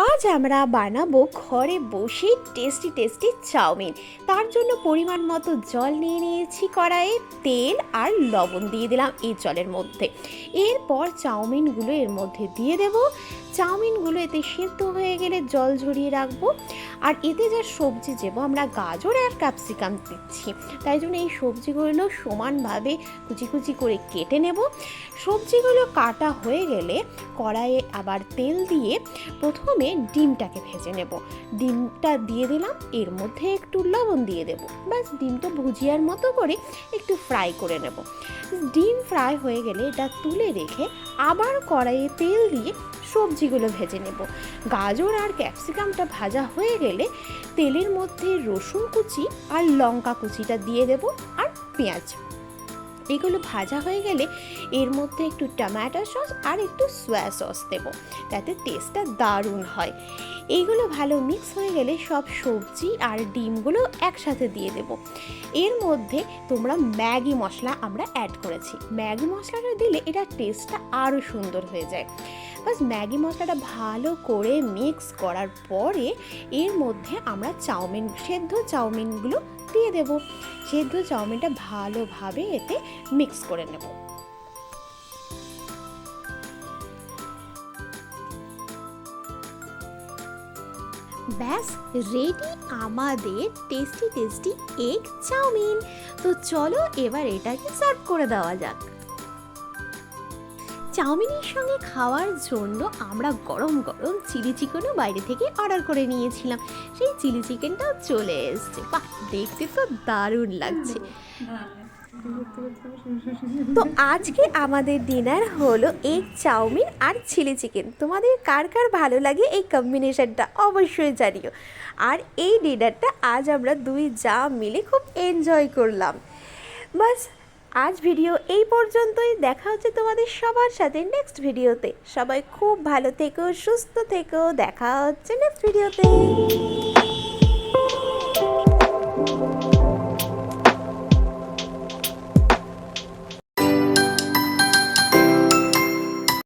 আজ আমরা বানাবো ঘরে বসে টেস্টি টেস্টি চাউমিন। তার জন্য পরিমাণ মতো জল নিয়ে নিয়েছি কড়াইয়ে। তেল আর লবণ দিয়ে দিলাম এই জলের মধ্যে। এরপর চাউমিনগুলো এর মধ্যে দিয়ে দেব। চাউমিনগুলো এতে সেদ্ধ হয়ে গেলে জল ঝরিয়ে রাখব। আর এতে যা সবজি দেবো, আমরা গাজর আর ক্যাপসিকাম দিচ্ছি। তাই জন্য এই সবজিগুলো সমানভাবে কুচি কুচি করে কেটে নেব। সবজিগুলো কাটা হয়ে গেলে কড়াইয়ে আবার তেল দিয়ে প্রথমে ডিমটাকে ভেজে নেব। ডিমটা দিয়ে দিলাম, এর মধ্যে একটু লবণ দিয়ে দেব। ব্যাস ডিমটা ভুজিয়ার মতো করে একটু ফ্রাই করে নেব। ডিম ফ্রাই হয়ে গেলে এটা তুলে রেখে আবার কড়াইয়ে তেল দিয়ে সবজিগুলো ভেজে নেব। গাজর আর ক্যাপসিকামটা ভাজা হয়ে গেলে তেলের মধ্যে রসুন কুচি আর লঙ্কা কুচিটা দিয়ে দেব আর পেঁয়াজ। এগুলো ভাজা হয়ে গেলে এর মধ্যে একটু টমেটো সস আর একটু সোয়া সস দেবো। তাতে টেস্টটা দারুণ হয়। এইগুলো ভালো মিক্স হয়ে গেলে সব সবজি আর ডিমগুলো একসাথে দিয়ে দেব। এর মধ্যে তোমরা ম্যাগি মশলা আমরা অ্যাড করেছি। ম্যাগি মশলাটা দিলে এটা টেস্টটা আরও সুন্দর হয়ে যায়। বাস ম্যাগি মশলাটা ভালো করে মিক্স করার পরে এর মধ্যে আমরা চাউমিন, সেদ্ধ চাউমিনগুলো দিয়ে দেব। সেদ্ধ চাউমিনটা ভালোভাবে এতে মিক্স করে নেব। ব্যাস রেডি আমাদের টেস্টি টেস্টি এগ চাউমিন। তো চলো এবার এটাকে সার্ভ করে দেওয়া যাক। চাউমিনের সঙ্গে খাওয়ার জন্য আমরা গরম গরম চিলি চিকেনও বাইরে থেকে অর্ডার করে নিয়েছিলাম। সেই চিলি চিকেনটাও চলে এসছে। বাহ, দেখতে তো দারুণ লাগছে। তো আজকে আমাদের ডিনার হলো এগ চাউমিন আর চিলি চিকেন। তোমাদের কার কার ভালো লাগে এই কম্বিনেশনটা অবশ্যই জানিও। আর এই ডিনারটা আজ আমরা দুই যা মিলে খুব এনজয় করলাম। বাস, আজ ভিডিও এই পর্যন্তই। দেখা হচ্ছে তোমাদের সবার সাথে নেক্সট ভিডিওতে। সবাই খুব ভালো থেকো, সুস্থ থেকো। দেখা হচ্ছে নেক্সট ভিডিওতে।